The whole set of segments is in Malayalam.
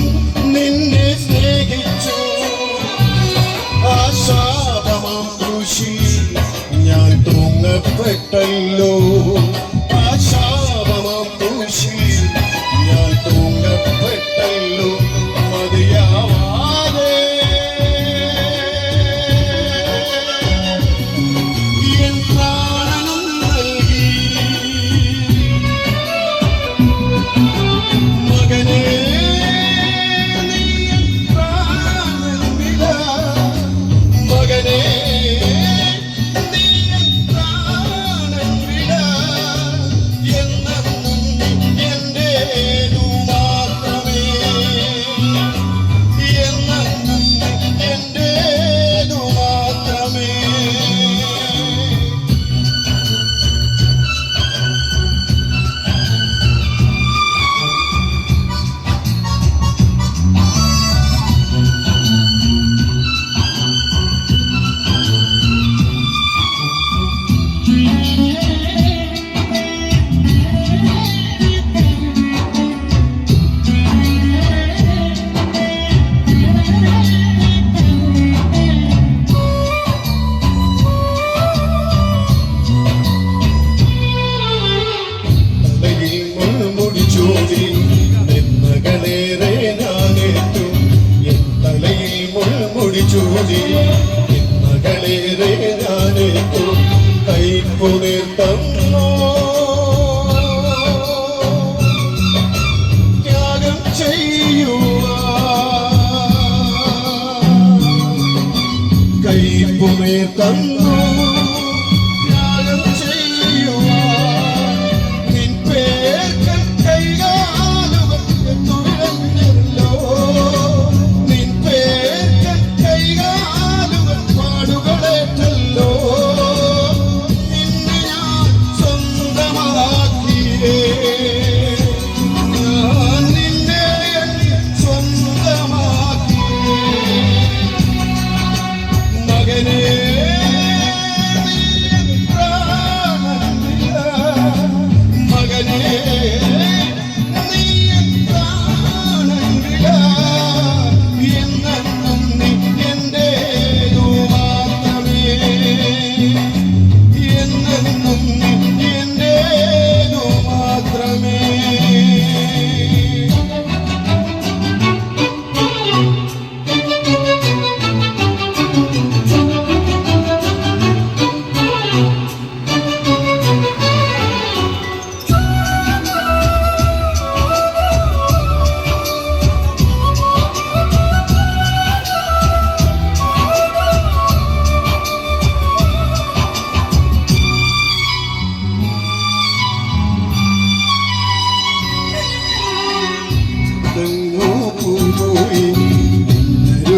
you. ചൂടി മകളേറെ ഞാനേറ്റു കൈപ്പുനീർ തന്നോ? ത്യാഗം ചെയ്യുക കൈപ്പുനീർ തന്നോ?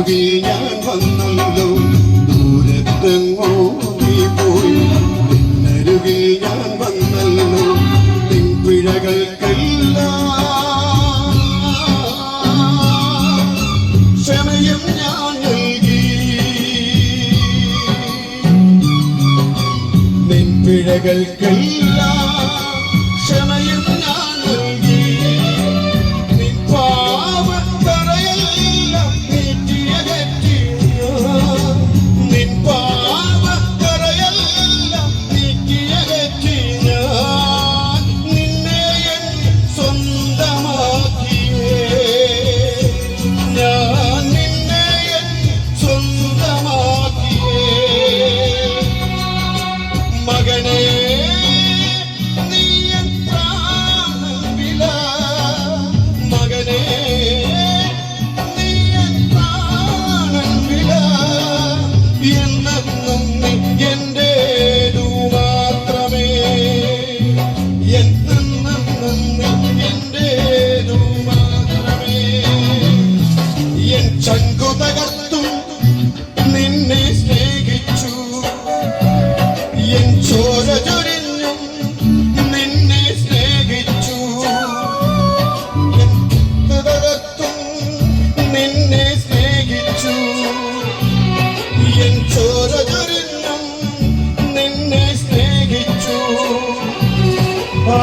ഒഴുകി ഞാൻ വന്നല്ലോ ദൂരത്തെങ്ങോ നീ പോയി എന്നരുകി ഞാൻ വന്നല്ലോ. നിൻപിഴകൾക്കെല്ലാം ക്ഷമയും ഞാൻ നൽകി. നിൻപിഴകൾക്കെല്ലാം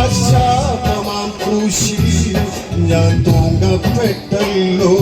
ആശാപമാം കൂശി ഞാൻ തൂങ്ങപ്പെട്ടല്ലോ